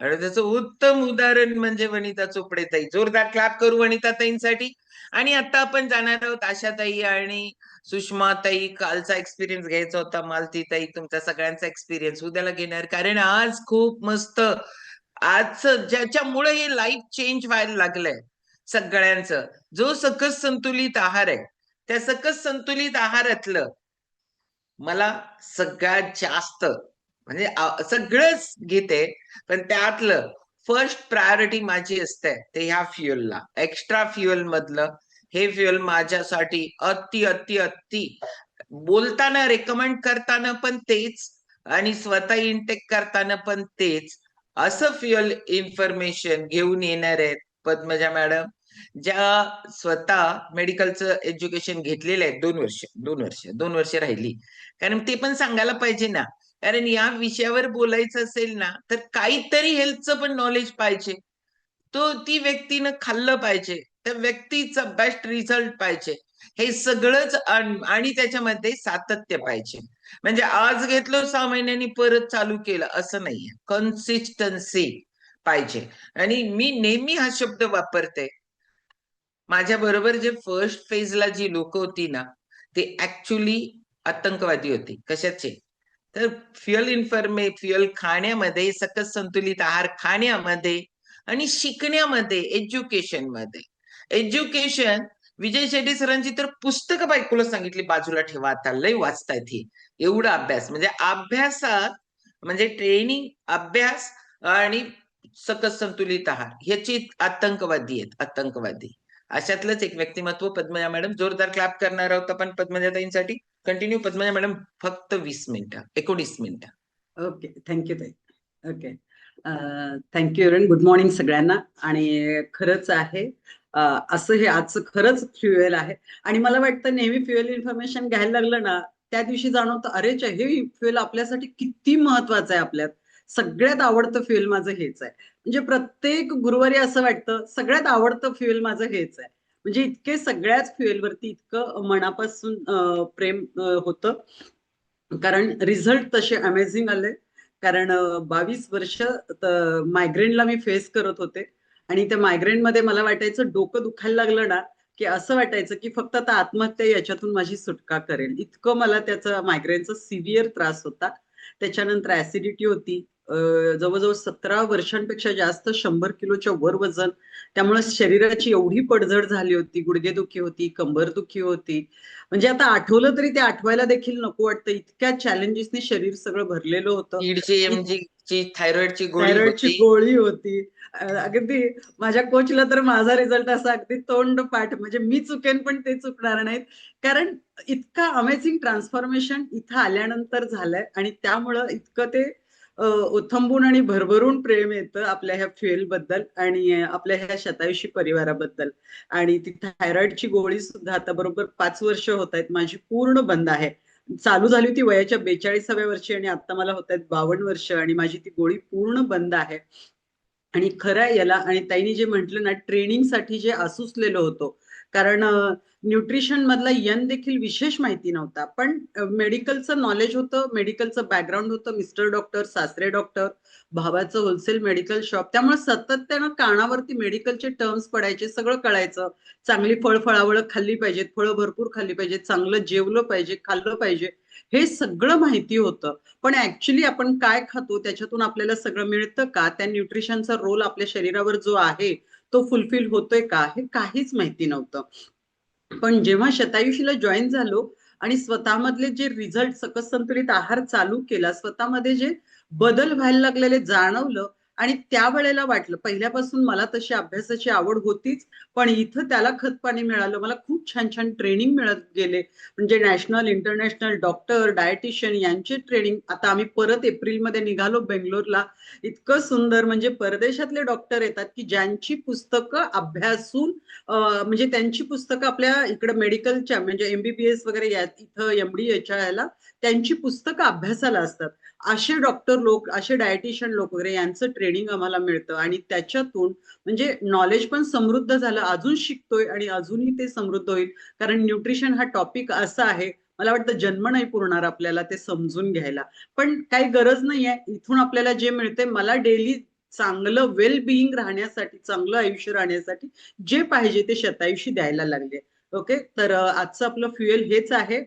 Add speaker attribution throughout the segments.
Speaker 1: आणि त्याचं उत्तम उदाहरण म्हणजे वनिता चोपडेताई. जोरदार क्लॅप करू वनिताताईंसाठी आणि आता आपण जाणार आहोत आशाताई आणि सुषमाताई. कालचा एक्सपिरियन्स घ्यायचा होता. मालतीताई तुमचा सगळ्यांचा एक्सपिरियन्स उद्याला घेणार. कारण आज खूप मस्त. आज ज्याच्यामुळे हे लाईफ चेंज व्हायला लागलंय सगळ्यांचं. जो सकस संतुलित आहार आहे त्या सकस संतुलित आहारातलं मला सगळ्यात जास्त म्हणजे सगळंच घेते पण त्यातलं फर्स्ट प्रायोरिटी माझी असते ते ह्या फ्युएलला एक्स्ट्रा फ्युएल मधलं हे फ्युएल माझ्यासाठी अति अति अति. बोलताना रेकमेंड करताना पण तेच आणि स्वतः इनटेक करताना पण तेच. असं फ्युएल इन्फॉर्मेशन घेऊन येणार आहेत पद्मजा मॅडम ज्या स्वतः मेडिकलचं एज्युकेशन घेतलेलं आहे दोन वर्ष दोन वर्ष दोन वर्ष राहिली. कारण ते पण सांगायला पाहिजे ना कारण या विषयावर बोलायचं असेल ना तर काहीतरी हेल्थचं पण नॉलेज पाहिजे. तो ती व्यक्तीनं खाल्लं पाहिजे त्या व्यक्तीचा बेस्ट रिझल्ट पाहिजे. हे सगळंच आणि त्याच्यामध्ये सातत्य पाहिजे. म्हणजे आज घेतलं सहा महिन्यांनी परत चालू केलं असं नाहीये. कन्सिस्टन्सी पाहिजे. आणि मी नेहमी हा शब्द वापरते. माझ्या बरोबर जे फर्स्ट फेजला जी लोक होती ना ते ऍक्च्युली आतंकवादी होती. कशाचे? तर फ्युअल इन्फॉर्मे फ्युअल खाण्यामध्ये सकस संतुलित आहार खाण्यामध्ये आणि शिकण्यामध्ये एज्युकेशनमध्ये एज्युकेशन विजय शेट्टी सरांची तर पुस्तकं बायकोला सांगितली बाजूला ठेवा आता लय वाचतायत ही. एवढा अभ्यास म्हणजे अभ्यासात म्हणजे ट्रेनिंग अभ्यास आणि सकस संतुलित आहार ह्याची आतंकवादी आहेत आतंकवादी. अशातलंच एक व्यक्तिमत्व पद्मजा मॅडम जोरदार क्लॅप करणार आहोत आपण पद्मजाताईंसाठी. कंटिन्यू पद्मजा मॅडम फक्त वीस मिनिटं एकोणीस मिनिटं.
Speaker 2: ओके थँक्यू ताई. ओके थँक्यू एरन गुड मॉर्निंग सगळ्यांना. आणि खरंच आहे असं हे आजचं खरंच फ्युएल आहे. आणि मला वाटतं नेहमी फ्युएल इन्फॉर्मेशन घ्यायला लागलं ना त्या दिवशी जाणवतं अरे हे फ्युएल आपल्यासाठी किती महत्वाचं आहे आपल्यात. सगळ्यात आवडतं फ्युएल माझं हेच आहे. म्हणजे प्रत्येक गुरुवारी असं वाटतं सगळ्यात आवडतं फ्युएल माझं हेच आहे. म्हणजे इतके सगळ्याच फ्युएलवरती इतकं मनापासून प्रेम होतं. कारण रिझल्ट तसे अमेझिंग आले. कारण बावीस वर्ष मायग्रेनला मी फेस करत होते. आणि त्या मायग्रेन मध्ये मला वाटायचं डोकं दुखायला लागलं ना की असं वाटायचं की फक्त आता आत्महत्या याच्यातून माझी सुटका करेल. इतकं मला त्याचा मायग्रेनचा सिव्हिअर त्रास होता. त्याच्यानंतर ऍसिडिटी होती. जवळजवळ सतरा वर्षांपेक्षा जास्त शंभर किलोच्या वर वजन त्यामुळे शरीराची एवढी पडझड झाली होती गुडघेदुखी होती कंबरदुखी होती. म्हणजे आता आठवलं तरी ते आठवायला देखील नको वाटतं. इतक्या चॅलेंजेसने शरीर सगळं भरलेलं होतं.
Speaker 1: थायरॉइडची गोळी
Speaker 2: थायरॉइडची
Speaker 1: होती.
Speaker 2: गोळी होती. अगदी माझ्या कोचला तर माझा रिझल्ट असा अगदी तोंड पाठ म्हणजे मी चुकेन पण ते चुकणार नाहीत. कारण इतका अमेझिंग ट्रान्सफॉर्मेशन इथं आल्यानंतर झालंय आणि त्यामुळं इतकं ते उथंबून आणि भरभरून प्रेम येतं आपल्या ह्या फ्युएलबद्दल आणि आपल्या ह्या शतायुषी परिवाराबद्दल. आणि ती थायरॉइडची गोळी सुद्धा आता बरोबर पाच वर्ष होत आहेत. माझी पूर्ण बंद आहे. चालू झाली होती वयाच्या बेचाळीसाव्या वर्षी आणि आता मला होत आहेत बावन्न वर्ष आणि माझी ती गोळी पूर्ण बंद आहे. आणि खरं आहे याला आणि ताईने जे म्हटलं ना ट्रेनिंगसाठी जे आसुसलेलो होतो कारण न्यूट्रिशन मधला यन देखील विशेष माहिती नव्हता. पण मेडिकलचं नॉलेज होतं मेडिकलचं बॅकग्राऊंड होतं. मिस्टर डॉक्टर सासरे डॉक्टर भावाचं होलसेल मेडिकल शॉप त्यामुळे सातत्यानं कानावरती मेडिकलचे टर्म्स पडायचे सगळं कळायचं. चांगली फळ फळावळ खाल्ली पाहिजेत फळं भरपूर खाल्ली पाहिजेत चांगलं जेवलं पाहिजे खाल्लं पाहिजे हे सगळं माहिती होतं. पण ऍक्च्युली आपण काय खातो त्याच्यातून आपल्याला सगळं मिळतं का? त्या न्यूट्रिशनचा रोल आपल्या शरीरावर जो आहे तो फुलफिल होतोय का हे काहीच माहिती नव्हतं. पण जेव्हा शतायुषीला जॉईन झालो आणि स्वतःमधले जे रिझल्ट सकस संतुलित आहार चालू केला स्वतःमध्ये जे बदल व्हायला लागलेले जाणवलं आणि त्यावेळेला वाटलं. पहिल्यापासून मला तशी अभ्यासाची आवड होतीच पण इथं त्याला खत पाणी मिळालं. मला खूप छान छान ट्रेनिंग मिळत गेले. म्हणजे नॅशनल इंटरनॅशनल डॉक्टर डायटिशियन यांचे ट्रेनिंग आता आम्ही परत एप्रिलमध्ये निघालो बेंगलोरला. इतकं सुंदर म्हणजे परदेशातले डॉक्टर येतात की ज्यांची पुस्तकं अभ्यासून म्हणजे त्यांची पुस्तकं आपल्या इकडे मेडिकलच्या म्हणजे एमबीबीएस वगैरे इथं एमडी याच्या याला त्यांची पुस्तकं अभ्यासाला असतात. असे डॉक्टर लोक असे डायटिशियन लोक वगैरे यांचं ट्रेनिंग आम्हाला मिळतं. आणि त्याच्यातून म्हणजे नॉलेज पण समृद्ध झालं. अजून शिकतोय आणि अजूनही ते समृद्ध होईल. कारण न्यूट्रिशन हा टॉपिक असा आहे. मला वाटतं जन्म नाही पुरणार आपल्याला ते समजून घ्यायला. पण काही गरज नाहीये इथून आपल्याला जे मिळते मला डेली चांगलं वेल बिईंग राहण्यासाठी चांगलं आयुष्य राहण्यासाठी जे पाहिजे ते शतायुषी द्यायला लागले. ओके तर आजचं आपलं फ्युएल हेच आहे.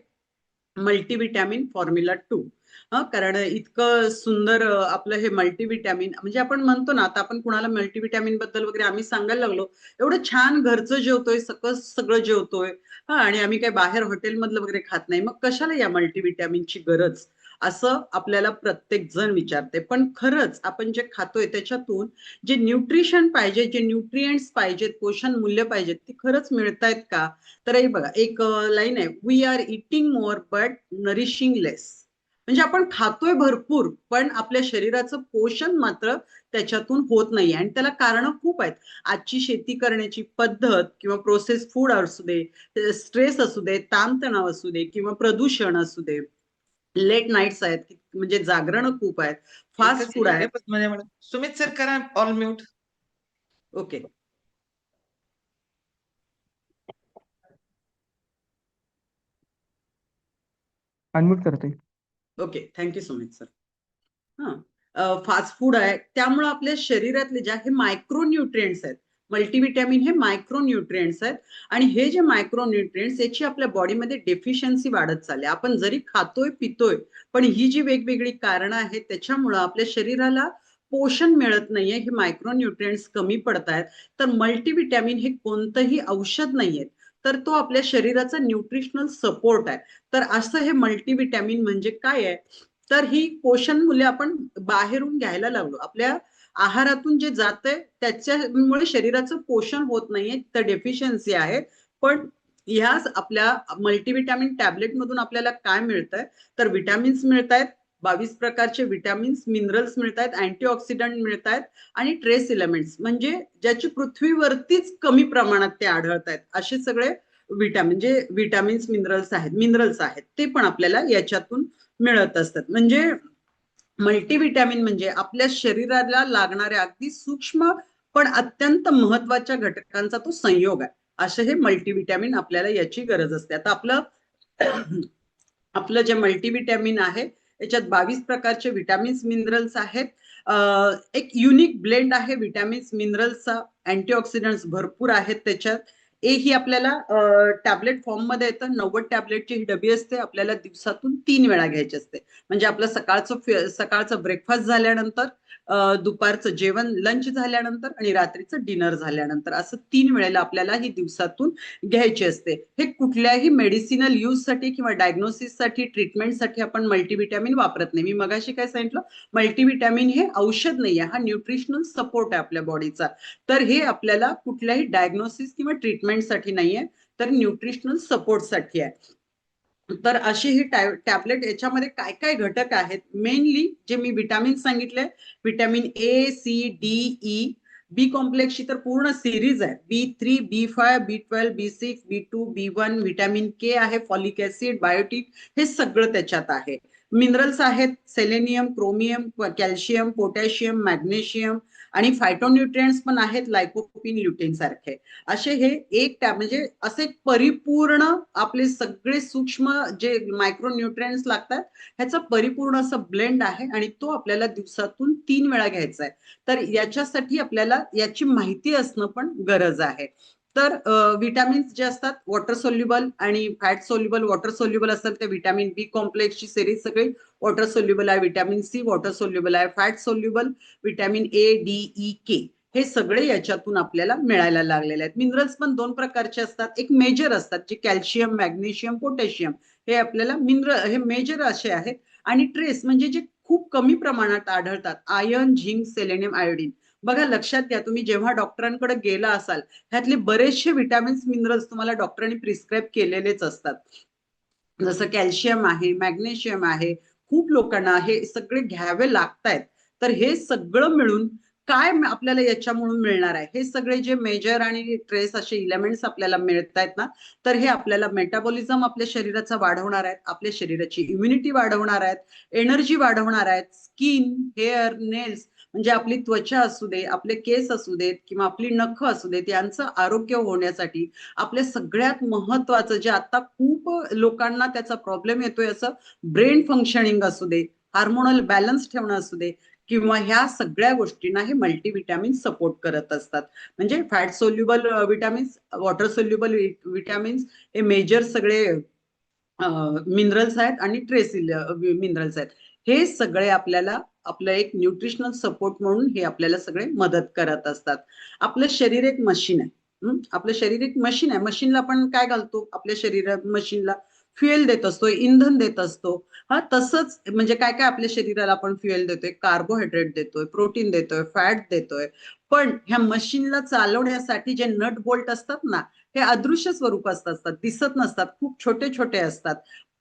Speaker 2: मल्टीविटॅमिन फॉर्म्युला टू कारण इतकं सुंदर आपलं हे मल्टीविटॅमिन म्हणजे आपण म्हणतो ना आता आपण कुणाला मल्टीविटॅमिनबद्दल वगैरे आम्ही सांगायला लागलो एवढं छान घरचं जेवतोय सकस सगळं जेवतोय हा आणि आम्ही काही बाहेर हॉटेलमधलं वगैरे खात नाही मग कशाला या मल्टीविटॅमिनची गरज? असं आपल्याला प्रत्येक जण विचारते. पण खरंच आपण जे खातोय त्याच्यातून जे न्यूट्रिशन पाहिजे जे न्यूट्रिएंट्स पाहिजेत पोषण मूल्य पाहिजेत ती खरंच मिळतायत का? तर हे बघा एक लाईन आहे we are eating more but nourishing less म्हणजे आपण खातोय भरपूर पण आपल्या शरीराचं पोषण मात्र त्याच्यातून होत नाही आणि त्याला कारण खूप आहेत. आजची शेती करण्याची पद्धत किंवा प्रोसेस फूड असू दे स्ट्रेस असू दे ताणतणाव असू दे किंवा प्रदूषण असू दे लेट नाईट्स आहेत म्हणजे जागरण खूप आहेत फास्ट फूड आहे
Speaker 1: म्हणजे. सुमित सर करा ऑल म्यूट
Speaker 2: ओके
Speaker 3: अनम्यूट करते
Speaker 2: okay thank you so much sir हां फास्ट फूड आहे. त्यामुळे आपल्या शरीरातले ज्या हे मायक्रोन्यूट्रिएंट्स आहेत मल्टीविटॅमिन हे मायक्रोन्यूट्रिएंट्स आहेत आणि हे जे मायक्रोन्यूट्रिएंट्स याची आपल्या बॉडीमध्ये डेफिशियन्सी वाढत चालली आपण जरी खातोय पितोय पण ही जी वेगवेगळी कारणं आहेत त्याच्यामुळं आपल्या शरीराला पोषण मिळत नाहीये हे मायक्रोन्यूट्रिएंट्स कमी पडत आहेत तर मल्टीविटॅमिन हे कोणतंही औषध नाहीये तर तो आपल्या शरीराचा न्यूट्रिशनल सपोर्ट आहे. तर असं हे मल्टीविटॅमिन म्हणजे काय आहे? तर ही पोषण मुले आपण बाहेरून घ्यायला लागलो. आपल्या आहारातून जे जातंय त्याच्यामुळे शरीराचं पोषण होत नाहीये तर डेफिशियन्सी आहे. पण ह्याच आपल्या मल्टीविटॅमिन टॅबलेट मधून आपल्याला काय मिळतंय? तर विटॅमिन्स मिळत आहेत बावीस प्रकारचे विटॅमिन्स मिनरल्स मिळत आहेत अँटीऑक्सिडंट मिळत आहेत आणि ट्रेस एलिमेंट्स म्हणजे ज्याची पृथ्वीवरतीच कमी प्रमाणात ते आढळत आहेत असे सगळे विटॅमिन जे विटॅमिन्स मिनरल्स आहेत मिनरल्स आहेत. ते पण आपल्याला याच्यातून मिळत असतात. म्हणजे मल्टीविटॅमिन म्हणजे आपल्या शरीराला लागणाऱ्या अगदी सूक्ष्म पण अत्यंत महत्त्वाच्या घटकांचा तो संयोग आहे. असं हे मल्टीविटॅमिन आपल्याला याची गरज असते. आता आपलं आपलं जे मल्टीविटॅमिन आहे याच्यात बावीस प्रकारचे व्हिटॅमिन्स मिनरल्स आहेत. एक युनिक ब्लेंड आहे व्हिटॅमिन्स मिनरल्सचा अँटीऑक्सिडंट्स भरपूर आहेत त्याच्यात. ए ही आपल्याला टॅबलेट फॉर्ममध्ये येतं. नव्वद टॅबलेटची ही डबी असते. आपल्याला दिवसातून तीन वेळा घ्यायची असते. म्हणजे आपलं सकाळचं सकाळचं ब्रेकफास्ट झाल्यानंतर दुपारचं जेवण लंच झाल्यानंतर आणि रात्रीचं डिनर झाल्यानंतर. असं तीन वेळेला आपल्याला ही दिवसातून घ्यायची असते. हे कुठल्याही मेडिसिनल यूजसाठी किंवा डायग्नोसिससाठी ट्रीटमेंटसाठी आपण मल्टीव्हिटॅमिन वापरत नाही. मी मगाशी काय सांगितलं? मल्टीव्हिटॅमिन हे औषध नाही आहे. हा न्यूट्रिशनल सपोर्ट आहे आपल्या बॉडीचा तर हे आपल्याला कुठल्याही डायग्नोसिस किंवा ट्रीटमेंटसाठी नाहीये. तर न्यूट्रिशनल सपोर्टसाठी आहे. तर अशी ही टॅबलेट याच्यामध्ये काय काय घटक आहेत? मेनली जे मी विटॅमिन सांगितले vitamin A C D E B कॉम्प्लेक्सची तर पूर्ण सिरीज आहे B three B five B twelve B six B two B one vitamin K आहे फॉलिक ऍसिड बायोटिक हे सगळं त्याच्यात आहे. मिनरल्स आहेत selenium chromium calcium potassium magnesium आणि फायटोन्युट्रियंट्स पण आहेत लायकोपिन ल्युटेन सारखे. असे हे एक टॅब म्हणजे असे परिपूर्ण आपले सगळे सूक्ष्म जे मायक्रोन्युट्रियंट्स लागतात ह्याचा परिपूर्ण असं ब्लेंड आहे आणि तो आपल्याला दिवसातून तीन वेळा घ्यायचा आहे. तर याच्यासाठी आपल्याला याची माहिती असणं पण गरज आहे. तर विटॅमिन्स जे असतात वॉटर सोल्युबल आणि फॅट सोल्युबल वॉटर सोल्युबल असतात ते विटॅमिन बी कॉम्प्लेक्सची सिरीज सगळी वॉटर सोल्युबल आहे विटॅमिन सी वॉटर सोल्युबल आहे fat soluble vitamin A D E K हे सगळे याच्यातून आपल्याला मिळायला लागलेले आहेत. मिनरल्स पण दोन प्रकारचे असतात. एक मेजर असतात जे कॅल्शियम मॅग्नेशियम पोटॅशियम हे आपल्याला मिनरल हे मेजर असे आहेत. आणि ट्रेस म्हणजे जे खूप कमी प्रमाणात आढळतात आयर्न झिंक सेलेनियम आयोडीन बघा लक्षात घ्या तुम्ही जेव्हा डॉक्टरांकडे गेला असाल ह्यातले बरेचसे विटॅमिन्स मिनरल्स तुम्हाला डॉक्टरांनी प्रिस्क्राईब केलेलेच असतात. जसं कॅल्शियम आहे मॅग्नेशियम आहे खूप लोकांना हे सगळे घ्यावे लागतायत. तर हे सगळं मिळून काय आपल्याला याच्यामुळून मिळणार आहे? हे सगळे जे मेजर आणि ट्रेस असे इलेमेंट्स आपल्याला मिळत आहेत ना तर हे आपल्याला मेटाबॉलिझम आपल्या शरीराचा वाढवणार आहेत आपल्या शरीराची इम्युनिटी वाढवणार आहेत एनर्जी वाढवणार आहेत स्किन हेअर नेल्स म्हणजे आपली त्वचा असू दे आपले केस असू देत किंवा आपली नख असू देत यांचं आरोग्य होण्यासाठी आपल्या सगळ्यात महत्वाचं जे आता खूप लोकांना त्याचा प्रॉब्लेम येतोय असं ब्रेन फंक्शनिंग असू दे हार्मोनल बॅलन्स ठेवणं असू दे किंवा ह्या सगळ्या गोष्टींना हे मल्टीव्हिटॅमिन सपोर्ट करत असतात. म्हणजे fat soluble vitamins water soluble vitamins हे मेजर सगळे मिनरल्स आहेत आणि ट्रेसिल मिनरल्स आहेत. हे सगळे आपल्याला आपलं एक न्यूट्रिशनल सपोर्ट म्हणून हे आपल्याला सगळे मदत करत असतात. आपलं शरीर एक मशीन आहे. आपलं शरीर एक मशीन आहे. मशीनला आपण काय घालतो? आपल्या शरीरात मशीनला फ्युएल देत असतो इंधन देत असतो. हा तसंच म्हणजे काय काय आपल्या शरीराला आपण फ्युएल देतोय? कार्बोहायड्रेट देतोय प्रोटीन देतोय फॅट देतोय. पण ह्या मशीनला चालवण्यासाठी जे नट बोल्ट असतात ना हे अदृश्य स्वरूपात असतात दिसत नसतात. खूप छोटे छोटे असतात.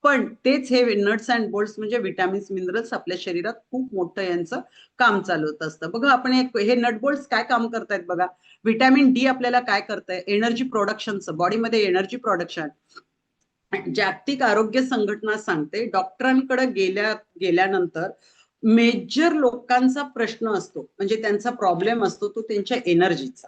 Speaker 2: पण तेच हे नट्स अँड बोल्ट्स म्हणजे विटॅमिन्स मिनरल्स आपल्या शरीरात खूप मोठं यांचं काम चालवत असतं. बघा आपण एक हे नट बोल्ट्स काय काम करतायत बघा? विटॅमिन डी आपल्याला काय करतंय? एनर्जी प्रोडक्शनचं बॉडीमध्ये एनर्जी प्रोडक्शन जागतिक आरोग्य संघटना सांगते डॉक्टरांकडे गेल्या गेल्यानंतर मेजर लोकांचा प्रश्न असतो. म्हणजे त्यांचा प्रॉब्लेम असतो तो त्यांच्या एनर्जीचा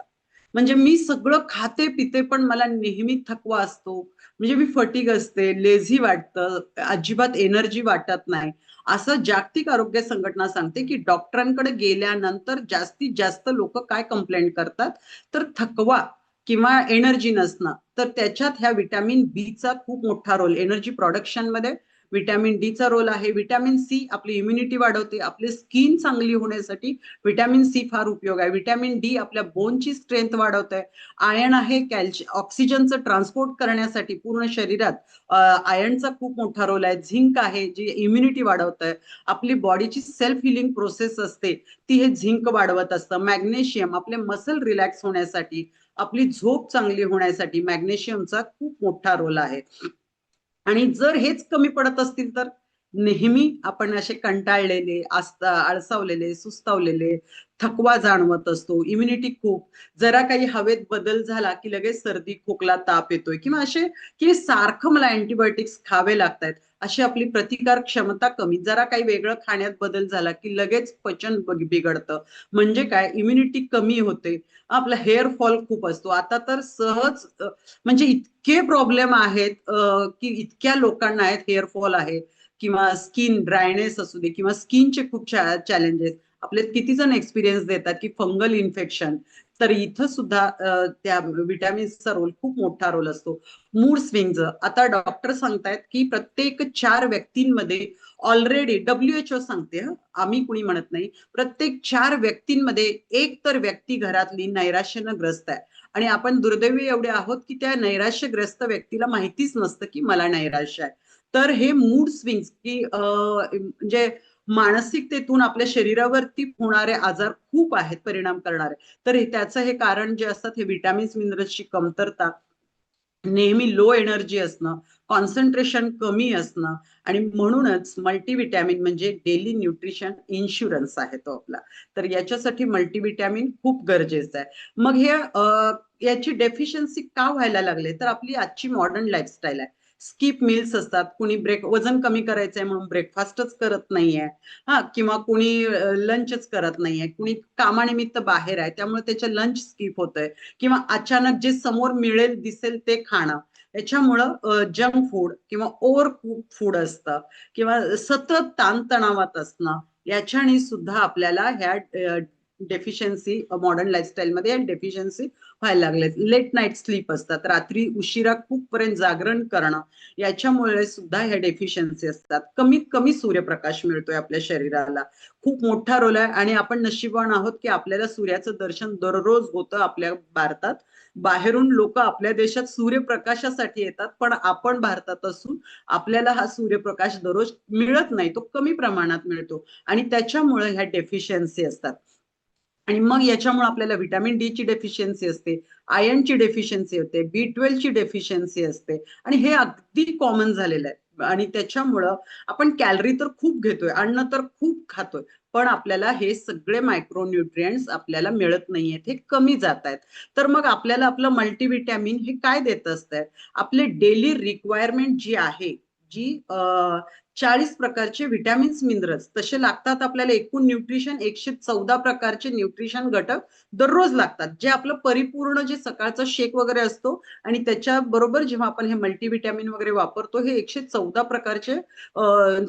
Speaker 2: म्हणजे मी सगळं खाते पिते पण मला नेहमी थकवा असतो. म्हणजे मी फटीक असते लेझी वाटतं अजिबात एनर्जी वाटत नाही. असं जागतिक आरोग्य संघटना सांगते की डॉक्टरांकडे गेल्यानंतर जास्तीत जास्त लोक काय कंप्लेंट करतात? तर थकवा किंवा एनर्जी नसणं. तर त्याच्यात ह्या विटॅमिन बीचा खूप मोठा रोल एनर्जी प्रोडक्शनमध्ये. व्हिटॅमिन डीचा रोल आहे. व्हिटॅमिन सी आपली इम्युनिटी वाढवते. आपली स्किन चांगली होण्यासाठी व्हिटॅमिन सी फार उपयोग आहे. व्हिटॅमिन डी आपल्या बोनची स्ट्रेंथ वाढवत आहे आयर्न आहे कॅल्शियम ऑक्सिजनचं ट्रान्सपोर्ट करण्यासाठी पूर्ण शरीरात आयर्नचा खूप मोठा रोल आहे. झिंक आहे जी इम्युनिटी वाढवत आहे आपली बॉडीची सेल्फ हिलिंग प्रोसेस असते. ती हे झिंक वाढवत असतं. मॅग्नेशियम आपले मसल रिलॅक्स होण्यासाठी आपली झोप चांगली होण्यासाठी मॅग्नेशियमचा खूप मोठा रोल आहे. आणि जर हेच कमी पडत असतील तर नेहमी आपण असे कंटाळलेले आस्ता आळसावलेले सुस्तावलेले थकवा जाणवत असतो इम्युनिटी खूप. जरा काही हवेत बदल झाला की लगेच सर्दी खोकला ताप येतोय किंवा असे की सारखं मला अँटीबायोटिक्स खावे लागतात अशी आपली प्रतिकार क्षमता कमी. जरा काही वेगळं खाण्यात बदल झाला की लगेच पचन बिघडतं. म्हणजे काय? इम्युनिटी कमी होते. आपला हेअर फॉल खूप असतो. आता तर सहज म्हणजे इतके प्रॉब्लेम आहेत की इतक्या लोकांना आहेत हेअर फॉल आहे. किंवा स्किन ड्रायनेस असू दे किंवा स्किनचे खूप चॅलेंजेस आपले किती जण एक्सपिरियन्स देतात की फंगल इन्फेक्शन तर इथं सुद्धा त्या विटॅमिन्सचा रोल खूप मोठा रोल असतो. मूड स्विंग आता डॉक्टर सांगतायत की प्रत्येक चार व्यक्तींमध्ये ऑलरेडी डब्ल्यूएचओ सांगते आम्ही कुणी म्हणत नाही. प्रत्येक चार व्यक्तींमध्ये एक तर व्यक्ती घरातली नैराश्यानं ग्रस्त आहे. आणि आपण दुर्दैवी एवढे आहोत की त्या नैराश्यग्रस्त व्यक्तीला माहितीच नसतं की मला नैराश्य आहे. तर हे मूड स्विंग्स की म्हणजे मानसिकतेतून आपल्या शरीरावरती होणारे आजार खूप आहेत परिणाम करणारे. तर हे त्याचं हे कारण जे असतात हे विटॅमिन्स मिनरल्सची कमतरता नेहमी लो एनर्जी असणं कॉन्सन्ट्रेशन कमी असणं आणि म्हणूनच मल्टीविटॅमिन म्हणजे डेली न्यूट्रिशन इन्शुरन्स आहे तो आपला. तर याच्यासाठी मल्टीविटॅमिन खूप गरजेचं आहे. मग हे याची डेफिशियन्सी का व्हायला लागले? तर आपली आजची मॉडर्न लाईफस्टाईल आहे. स्किप मिल्स असतात. कुणी ब्रेक वजन कमी करायचंय म्हणून ब्रेकफास्टच करत नाहीये. हा किंवा कुणी लंचच करत नाहीये. कुणी कामानिमित्त बाहेर आहे त्यामुळे त्याचे लंच स्किप होतंय. किंवा अचानक जे समोर मिळेल दिसेल ते खाणं. याच्यामुळं जंक फूड किंवा ओव्हर कुक फूड असतं. किंवा सतत ताणतणावात असणं. याच्याने सुद्धा आपल्याला ह्या डेफिशियन्सी मॉडर्न लाईफस्टाईलमध्ये डेफिशियन्सी व्हायला लागले लेट नाईट स्लीप असतात रात्री उशिरा खूप पर्यंत जागरण करणं याच्यामुळे सुद्धा ह्या डेफिशियन्सी असतात. कमीत कमी सूर्यप्रकाश मिळतोय आपल्या शरीराला. खूप मोठा रोल आहे आणि आपण नशिबान आहोत की आपल्याला सूर्याचं दर्शन दररोज होतं आपल्या भारतात. बाहेरून लोक आपल्या देशात सूर्यप्रकाशासाठी येतात पण आपण भारतात असून आपल्याला हा सूर्यप्रकाश दररोज मिळत नाही तो कमी प्रमाणात मिळतो. आणि त्याच्यामुळे ह्या डेफिशियन्सी असतात. आणि मग याच्यामुळे आपल्याला व्हिटॅमिन डी ची डेफिशियन्सी असते आयर्नची डेफिशियन्सी होते बी ट्वेल्वची डेफिशियन्सी असते. आणि हे अगदी कॉमन झालेलं आहे. आणि त्याच्यामुळं आपण कॅलरी तर खूप घेतोय अन्न तर खूप खातोय पण आपल्याला हे सगळे मायक्रोन्युट्रियंट्स आपल्याला मिळत नाहीयेत हे कमी जात आहेत तर मग आपल्याला आपलं मल्टीव्हिटॅमिन हे काय देत असतंय? आपले डेली रिक्वायरमेंट जी आहे जी चाळीस प्रकारचे व्हिटॅमिन्स मिनरल्स. तसे लागतात आपल्याला एकूण न्यूट्रिशन एकशे चौदा प्रकारचे न्यूट्रिशन घटक दररोज लागतात. जे आपलं परिपूर्ण जे सकाळचा शेक वगैरे असतो आणि त्याच्या बरोबर जेव्हा आपण हे मल्टीव्हिटॅमिन वगैरे वापरतो हे एकशे चौदा प्रकारचे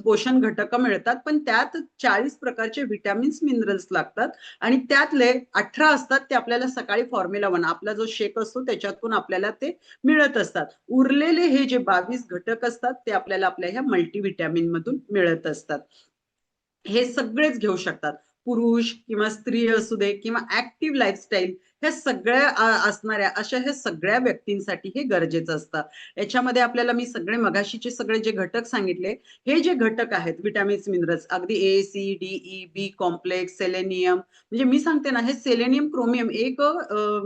Speaker 2: पोषण घटक मिळतात. पण त्यात चाळीस प्रकारचे व्हिटॅमिन्स मिनरल्स लागतात आणि त्यातले अठरा असतात ते आपल्याला सकाळी फॉर्म्युला वन आपला जो शेक असतो त्याच्यातून आपल्याला ते मिळत असतात. उरलेले हे जे बावीस घटक असतात ते आपल्याला आपल्या ह्या मल्टीव्हिटॅमिन मधून मिळत असतात हे सगळेच घेऊ शकतात पुरुष किंवा स्त्री असू दे किंवा ऍक्टिव्ह लाईफस्टाईल ह्या सगळ्या असणाऱ्या अशा ह्या सगळ्या व्यक्तींसाठी हे गरजेचं असतं. याच्यामध्ये आपल्याला मी सगळे मगाशीचे सगळे जे घटक सांगितले हे जे घटक आहेत विटॅमिन्स मिनरल्स अगदी A C D E B complex selenium म्हणजे मी सांगते ना हे सेलेनियम क्रोमियम एक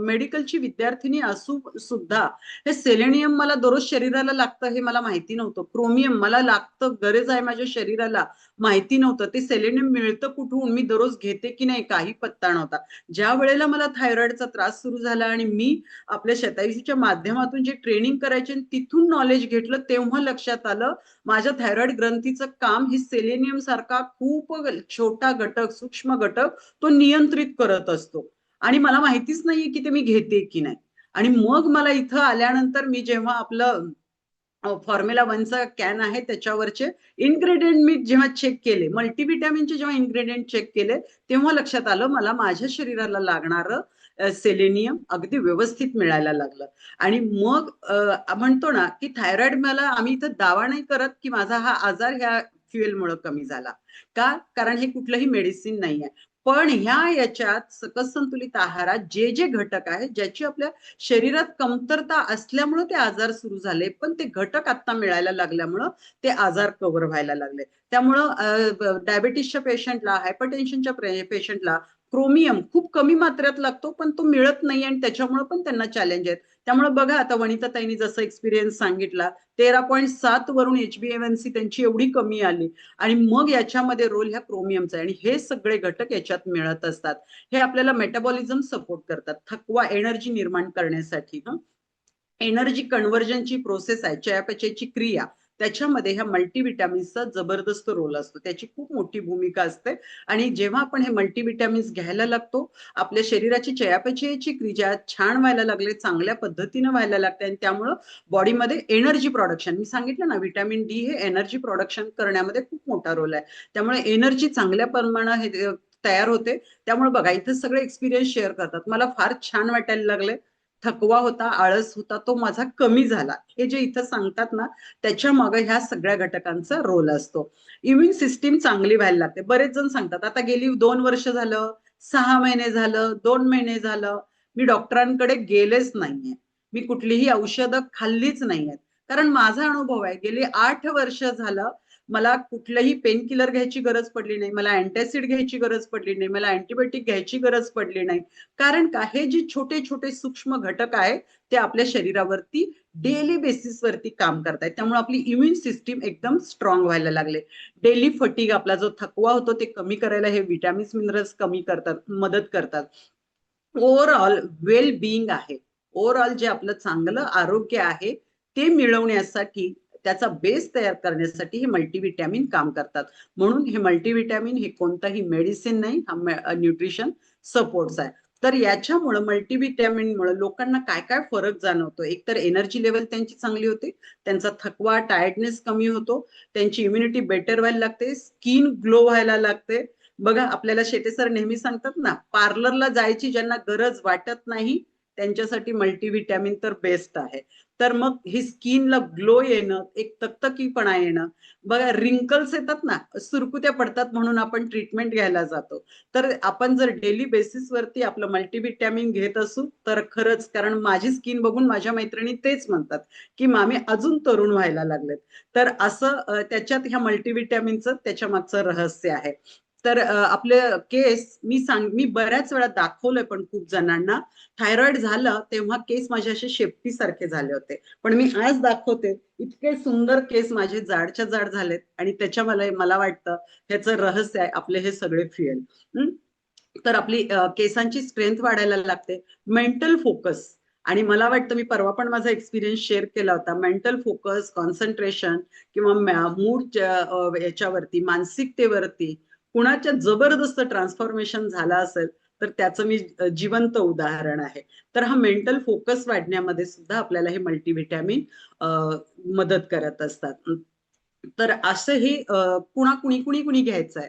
Speaker 2: मेडिकलची विद्यार्थिनी असू सुद्धा हे सेलेनियम मला दररोज शरीराला लागतं हे मला माहिती नव्हतं. क्रोमियम मला लागतं गरज आहे माझ्या शरीराला माहिती नव्हतं. ते सेलेनियम मिळतं कुठून मी दररोज घेते की नाही काही पत्ता नव्हता. ज्या वेळेला मला थायरॉइडचा त्रास सुरू झाला आणि मी आपल्या शतायुषीच्या माध्यमातून जे ट्रेनिंग करायचे आणि तिथून नॉलेज घेतलं तेव्हा लक्षात आलं माझ्या थायरॉइड ग्रंथीचं काम हे सेलेनियम सारखा खूप छोटा घटक सूक्ष्म घटक तो नियंत्रित करत असतो. आणि मला माहितीच नाहीये की ते मी घेते की नाही. आणि मग मला इथं आल्यानंतर मी जेव्हा आपलं फॉर्म्युला वनचा कॅन आहे त्याच्यावरचे इन्ग्रेडियंट मी जेव्हा चेक केले मल्टीव्हिटॅमिनचे जेव्हा इन्ग्रेडियंट चेक केले तेव्हा लक्षात आलं मला माझ्या शरीराला लागणारं सेलेनियम अगदी व्यवस्थित मिळायला लागलं. आणि मग म्हणतो ना की थायरॉइड मला आम्ही इथं दावा नाही करत की माझा हा आजार ह्या फ्युएलमुळे कमी झाला. का? कारण हे कुठलंही मेडिसिन नाहीये. पण ह्या याच्यात सकस संतुलित आहारात जे जे घटक आहेत ज्याची आपल्या शरीरात कमतरता असल्यामुळं ते आजार सुरू झाले पण ते घटक आता मिळायला लागल्यामुळं ते आजार कव्हर व्हायला लागले. त्यामुळं डायबिटीसच्या पेशंटला हायपरटेन्शनच्या पेशंटला क्रोमियम खूप कमी मात्रेत लागतो पण तो मिळत नाही आणि त्याच्यामुळे पण त्यांना चॅलेंज आहेत. त्यामुळे बघा आता वनिता ताईंनी जसं एक्सपिरियन्स सांगितला तेरा पॉईंट सात वरून H B M N C त्यांची एवढी कमी आली आणि मग याच्यामध्ये रोल ह्या क्रोमियमचा आहे. आणि हे सगळे घटक याच्यात मिळत असतात. हे आपल्याला मेटाबॉलिझम सपोर्ट करतात. थकवा एनर्जी निर्माण करण्यासाठी हा. एनर्जी कन्व्हर्जनची प्रोसेस आहे चयापचयची क्रिया. त्याच्यामध्ये ह्या मल्टीविटॅमिन्सचा जबरदस्त रोल असतो. त्याची खूप मोठी भूमिका असते. आणि जेव्हा आपण हे मल्टीविटॅमिन्स घ्यायला लागतो आपल्या शरीराची चयापचयाची क्रिया छान व्हायला लागले चांगल्या पद्धतीनं व्हायला लागते आणि त्यामुळं बॉडीमध्ये एनर्जी प्रोडक्शन मी सांगितलं ना व्हिटॅमिन डी हे एनर्जी प्रोडक्शन करण्यामध्ये खूप मोठा रोल आहे. त्यामुळे एनर्जी चांगल्या प्रमाणात हे तयार होते. त्यामुळे बघा इथं सगळे एक्सपिरियन्स शेअर करतात. मला फार छान वाटायला लागले थकवा होता आळस होता तो माझा कमी झाला. हे जे इथं सांगतात ना त्याच्यामागे ह्या सगळ्या घटकांचा रोल असतो. इम्युन सिस्टीम चांगली व्हायला लागते. बरेच जण सांगतात आता गेली दोन वर्ष झालं सहा महिने झालं दोन महिने झालं. मी डॉक्टरांकडे गेलेच नाहीये. मी कुठलीही औषधं खाल्लीच नाहीयेत. कारण माझा अनुभव आहे गेली आठ वर्ष झालं मला कुठलंही पेन किलर घ्यायची गरज पडली नाही मला अँटॅसिड घ्यायची गरज पडली नाही मला अँटीबायोटिक घ्यायची गरज पडली नाही. कारण का हे जे छोटे छोटे सूक्ष्म घटक आहेत ते आपल्या शरीरावरती डेली बेसिसवरती काम करतायत. त्यामुळे आपली इम्युन सिस्टीम एकदम स्ट्रॉंग व्हायला लागले. डेली फटीग आपला जो थकवा होतो ते कमी करायला हे विटॅमिन्स मिनरल्स कमी करतात मदत करतात. ओव्हरऑल वेल बिईंग आहे. ओव्हरऑल जे आपलं चांगलं आरोग्य आहे ते मिळवण्यासाठी त्याचा बेस तयार करण्यासाठी हे मल्टीव्हिटॅमिन काम करतात. म्हणून हे मल्टीव्हिटॅमिन हे कोणताही मेडिसिन नाही हा न्यूट्रिशन सपोर्ट्स आहे. तर याच्यामुळं मल्टीव्हिटॅमिनमुळे लोकांना काय काय फरक जाणवतो? एक तर एनर्जी लेवल त्यांची चांगली होते त्यांचा थकवा टायर्डनेस कमी होतो त्यांची इम्युनिटी बेटर व्हायला लागते स्किन ग्लो व्हायला लागते. बघा आपल्याला शेटे सर नेहमी सांगतात ना पार्लरला जायची ज्यांना गरज वाटत नाही त्यांच्यासाठी मल्टीव्हिटॅमिन तर बेस्ट आहे. तर मग ही स्किनला ग्लो येणं एक तकतकीपणा येणं बघा रिंकल्स येतात ना सुरकुत्या पडतात म्हणून आपण ट्रीटमेंट घ्यायला जातो. तर आपण जर डेली बेसिसवरती आपलं मल्टीव्हिटॅमिन घेत असू तर खरंच कारण माझी स्किन बघून माझ्या मैत्रिणी तेच म्हणतात की मामी अजून तरुण व्हायला लागलेत. तर असं त्याच्यात ह्या मल्टीव्हिटॅमिनचं त्याच्या मागचं रहस्य आहे. तर आपले केस मी सांग मी बऱ्याच वेळा दाखवलंय पण खूप जणांना. थायरॉइड झालं तेव्हा केस माझे असे शेपटी सारखे झाले होते. पण मी आज दाखवते इतके सुंदर केस माझे जाडच्या जाड झालेत आणि त्याच्या मला मला वाटतं ह्याचं रहस्य आहे आपले हे सगळे फ्युएल तर आपली केसांची स्ट्रेंथ वाढायला लागते. मेंटल फोकस आणि मला वाटतं मी परवा पण माझा एक्सपिरियन्स शेअर केला होता. मेंटल फोकस कॉन्सन्ट्रेशन किंवा मूड याच्यावरती मानसिकतेवरती कुणाच्या जबरदस्त ट्रान्सफॉर्मेशन झाला असेल तर त्याचं मी जिवंत उदाहरण आहे. तर हा मेंटल फोकस वाढण्यामध्ये सुद्धा आपल्याला हे मल्टीव्हिटॅमिन मदत करत असतात. तर असं हे कुणा कुणी कुणी कुणी घ्यायचं आहे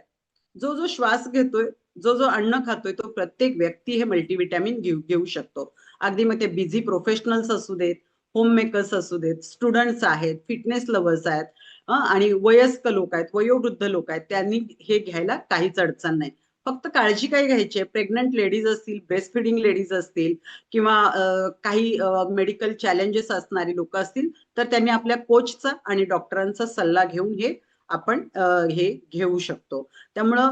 Speaker 2: जो जो श्वास घेतोय जो जो अन्न खातोय तो प्रत्येक व्यक्ती हे मल्टीव्हिटॅमिन घेऊ घेऊ शकतो. अगदी मग ते बिझी प्रोफेशनल्स असू देत होम मेकर्स असू देत स्टुडंट्स आहेत फिटनेस लवर्स आहेत आणि वयस्क लोक आहेत वयोवृद्ध लोक आहेत त्यांनी हे घ्यायला काहीच अडचण नाही. फक्त काळजी काय घ्यायची आहे. प्रेग्नंट लेडीज असतील ब्रेस्ट फिडिंग लेडीज असतील किंवा काही मेडिकल चॅलेंजेस असणारी लोक असतील तर त्यांनी आपल्या कोचचा आणि डॉक्टरांचा सल्ला घेऊन हे आपण हे घेऊ शकतो. त्यामुळं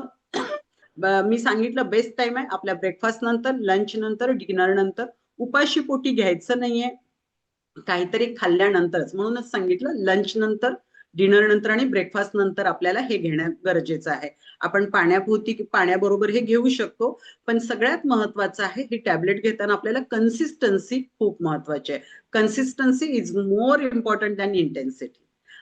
Speaker 2: मी सांगितलं बेस्ट टाइम आहे. आपल्या ब्रेकफास्ट नंतर लंच नंतर डिनर नंतर. उपाशी पोटी घ्यायचं नाहीये. काहीतरी खाल्ल्यानंतरच. म्हणूनच सांगितलं लंच नंतर डिनर नंतर आणि ब्रेकफास्ट नंतर आपल्याला हे घेणं गरजेचं आहे. आपण पाण्याभोवती पाण्याबरोबर हे घेऊ शकतो पण सगळ्यात महत्वाचं आहे ही टॅबलेट घेताना आपल्याला कन्सिस्टन्सी खूप महत्वाची आहे. Consistency is more important than intensity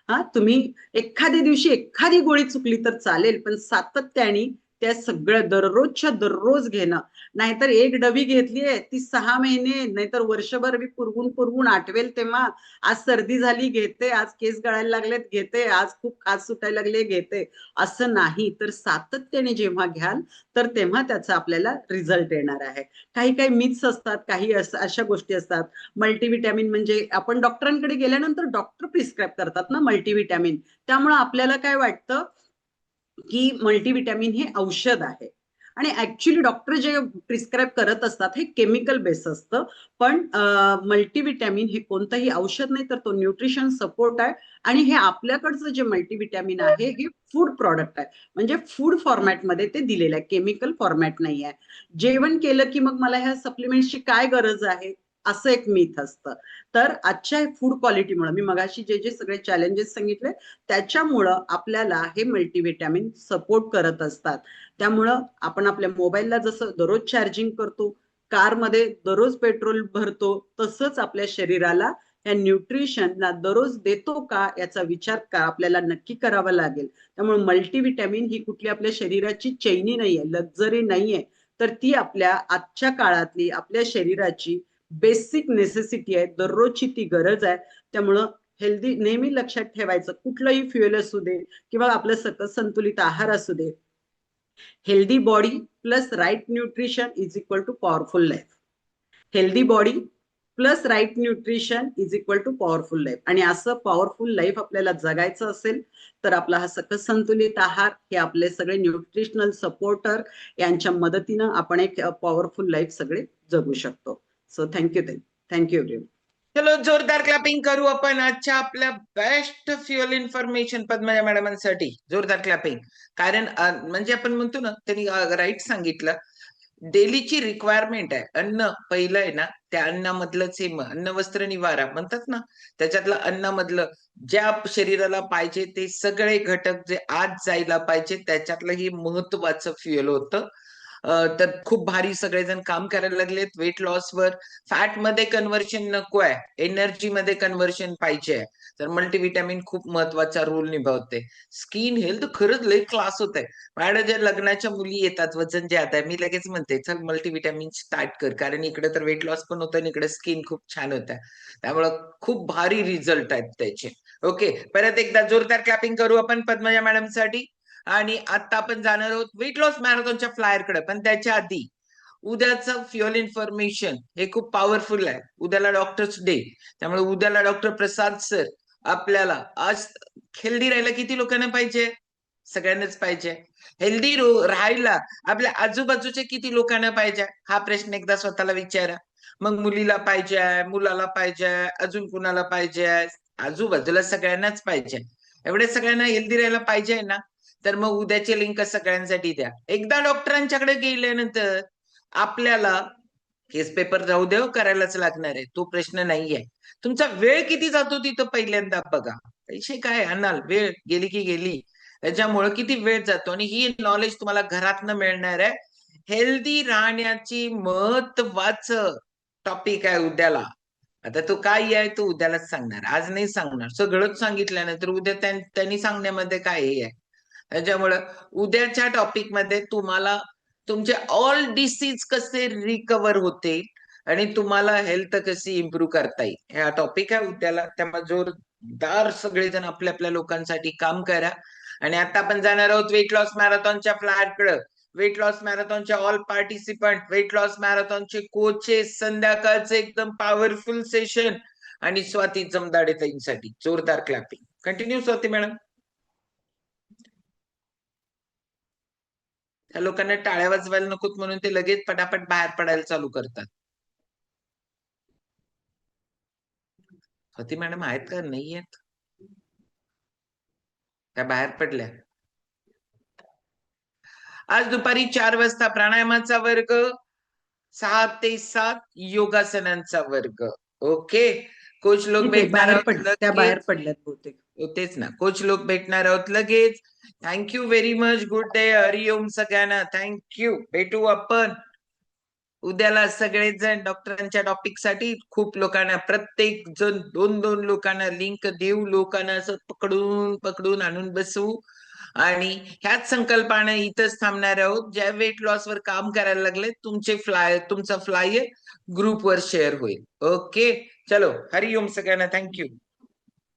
Speaker 2: हा तुम्ही एखाद्या दिवशी एखादी गोळी चुकली तर चालेल पण सातत्याने त्या सगळ्या दररोजच्या दररोज घेणं. नाहीतर एक डबी घेतलीये ती सहा महिने नाहीतर वर्षभर मी पुरवून पुरवून आठवेल तेव्हा आज सर्दी झाली घेते आज केस गळायला लागलेत घेते आज खूप खास सुटायला लागले घेते. असं नाही. तर सातत्याने जेव्हा घ्याल तर तेव्हा त्याचा आपल्याला रिझल्ट येणार आहे. काही काही मिथ्स असतात काही अशा गोष्टी असतात. मल्टीव्हिटॅमिन म्हणजे आपण डॉक्टरांकडे गेल्यानंतर डॉक्टर प्रिस्क्राईब करतात ना मल्टीव्हिटॅमिन. त्यामुळे आपल्याला काय वाटतं? की मल्टीविटॅमिन हे औषध आहे. आणि ऍक्च्युली डॉक्टर जे प्रिस्क्राईब करत असतात हे केमिकल बेस असतं. पण मल्टीविटॅमिन हे कोणतंही औषध नाही तर तो न्यूट्रिशन सपोर्ट आहे. आणि हे आपल्याकडचं जे मल्टीविटॅमिन आहे हे फूड प्रॉडक्ट आहे. म्हणजे फूड फॉर्मॅटमध्ये ते दिलेलं आहे. केमिकल फॉर्मॅट नाही आहे जेवण केलं की मग मला ह्या सप्लिमेंटची काय गरज आहे? असं एक मिथ असतं. तर आजच्या फूड क्वालिटीमुळे मी मगाशी जे जे सगळे चॅलेंजेस सांगितले त्याच्यामुळं आपल्याला हे मल्टीव्हिटॅमिन सपोर्ट करत असतात. त्यामुळं आपण आपल्या मोबाईलला जसं दररोज चार्जिंग करतो कारमध्ये दररोज पेट्रोल भरतो तसंच आपल्या शरीराला या न्यूट्रिशनला दररोज देतो का याचा विचार का आपल्याला नक्की करावा लागेल. त्यामुळे मल्टीव्हिटॅमिन ही कुठली आपल्या शरीराची चैनी नाहीये लक्झरी नाहीये. तर ती आपल्या आजच्या काळातली आपल्या शरीराची बेसिक नेसेसिटी आहे दररोजची ती गरज आहे. त्यामुळं हेल्दी नेहमी लक्षात ठेवायचं कुठलंही फ्युएल असू दे किंवा आपलं सकस संतुलित आहार असू दे. Healthy body plus right nutrition is equal to powerful life healthy body plus right nutrition is equal to powerful life आणि असं पॉवरफुल लाईफ आपल्याला जगायचं असेल तर आपला हा सकस संतुलित आहार हे आपले सगळे न्यूट्रिशनल सपोर्टर यांच्या मदतीनं आपण एक पॉवरफुल लाईफ सगळे जगू शकतो. सो थँक्यू थँक्यू एव्हरीवन
Speaker 1: चलो जोरदार क्लॅपिंग करू आपण. आजच्या आपल्या बेस्ट फ्युअल इन्फॉर्मेशन पद्मजा मॅडमांसाठी जोरदार क्लॅपिंग कारण म्हणजे आपण म्हणतो ना त्यांनी राईट सांगितलं. डेलीची रिक्वायरमेंट आहे. अन्न पहिलं आहे ना त्या अन्नामधलंच हे अन्न वस्त्र निवारा. म्हणतात ना त्याच्यातलं अन्नामधलं ज्या शरीराला पाहिजे ते सगळे घटक जे आज जायला पाहिजे त्याच्यातलं हे महत्वाचं फ्युअल होतं. तर खूप भारी सगळेजण काम करायला लागलेत. वेट लॉसवर फॅटमध्ये कन्व्हर्शन नको आहे एनर्जी मध्ये कन्व्हर्शन पाहिजे. आहे तर मल्टीव्हिटॅमिन खूप महत्त्वाचा रोल निभावते. स्किन हेल्थ खरंच लय क्लास होत आहे माझ्या ज्या लग्नाच्या मुली येतात वजन जे आता मी लगेच म्हणते चल मल्टीव्हिटॅमिन स्टार्ट कर. कारण इकडे तर वेट लॉस पण होतं आणि इकडे स्किन खूप छान होत. आहे त्यामुळं खूप भारी रिझल्ट आहेत त्याचे. ओके परत एकदा जोरदार क्लॅपिंग करू आपण पद्मजा मॅडमसाठी. आणि आता आपण जाणार आहोत वेट लॉस मॅरेथॉनच्या फ्लायरकडे. पण त्याच्या आधी उद्याचं फ्युअल इन्फॉर्मेशन हे खूप पॉवरफुल आहे. उद्याला डॉक्टर्स डे त्यामुळे उद्याला डॉक्टर प्रसाद सर आपल्याला आज हेल्दी राहायला किती लोकांना पाहिजे? सगळ्यांनाच पाहिजे. हेल्दी राहायला आपल्या आजूबाजूचे किती लोकांना पाहिजे? हा प्रश्न एकदा स्वतःला विचारा. मग मुलीला पाहिजे मुलाला पाहिजे अजून कुणाला पाहिजे? आजूबाजूला सगळ्यांनाच पाहिजे. एवढ्या सगळ्यांना हेल्दी राहायला पाहिजे ना? तर मग उद्याचे लिंक सगळ्यांसाठी द्या. एकदा डॉक्टरांच्याकडे गेल्यानंतर आपल्याला केस पेपर जाऊ देव हो, करायलाच लागणार आहे. तो प्रश्न नाहीये तुमचा वेळ किती जातो तिथं पहिल्यांदा बघा. पैसे काय आणाल वेळ गेली की गेली. त्याच्यामुळे किती वेळ जातो? आणि ही नॉलेज तुम्हाला घरातनं मिळणार आहे. हेल्दी राहण्याची महत्वाच टॉपिक आहे उद्याला. आता तो काय आहे तो उद्यालाच सांगणार. आज नाही सांगणार. सगळंच सांगितल्यानंतर उद्या त्यांनी सांगण्यामध्ये काय हे आहे? त्याच्यामुळं उद्याच्या टॉपिकमध्ये तुम्हाला तुमचे ऑल डिसीज कसे रिकवर होते आणि तुम्हाला हेल्थ कशी इम्प्रूव्ह करता येईल. हा टॉपिक आहे उद्याला. त्यामुळे जोरदार सगळेजण आपल्या आपल्या लोकांसाठी काम करा. आणि आता आपण जाणार आहोत वेट लॉस मॅरेथॉनच्या फ्लॅटकडे वेट लॉस मॅरेथॉनच्या ऑल पार्टिसिपंट वेट लॉस मॅरेथॉनचे कोचेस संध्याकाळचे एकदम पॉवरफुल सेशन आणि स्वाती जमदाडे ताईंसाठी जोरदार क्लॅपिंग कंटिन्यू स्वाती मॅडम त्या लोकांना टाळ्या वाजवायला नकोत म्हणून ते लगेच पटापट बाहेर पडायला चालू करतात. स्वाती मॅडम आहेत का? नाही आहेत त्या बाहेर पडल्या. आज दुपारी चार वाजता प्राणायामाचा वर्ग सहा ते सात योगासनांचा वर्ग. ओके? कोच लोक
Speaker 2: बाहेर पडल्या त्या. बाहेर पडल्यात बहुतेक.
Speaker 1: हो, तेच ना. कोच लोक भेटणार आहोत लगेच. Thank you very much good day Hari Om सगळ्यांना. थँक्यू भेटू आपण. उद्याला सगळेजण डॉक्टरांच्या टॉपिकसाठी खूप लोकांना प्रत्येक जण दोन दोन लोकांना लिंक देऊ. लोकांना असं पकडून पकडून आणून बसवू. आणि ह्याच संकल्पाने इथंच थांबणार आहोत. ज्या वेट लॉस वर काम करायला लागले तुमचे फ्लाय तुमचा फ्लायर ग्रुपवर शेअर होईल. ओके चलो. हरिओम सगळ्यांना. थँक्यू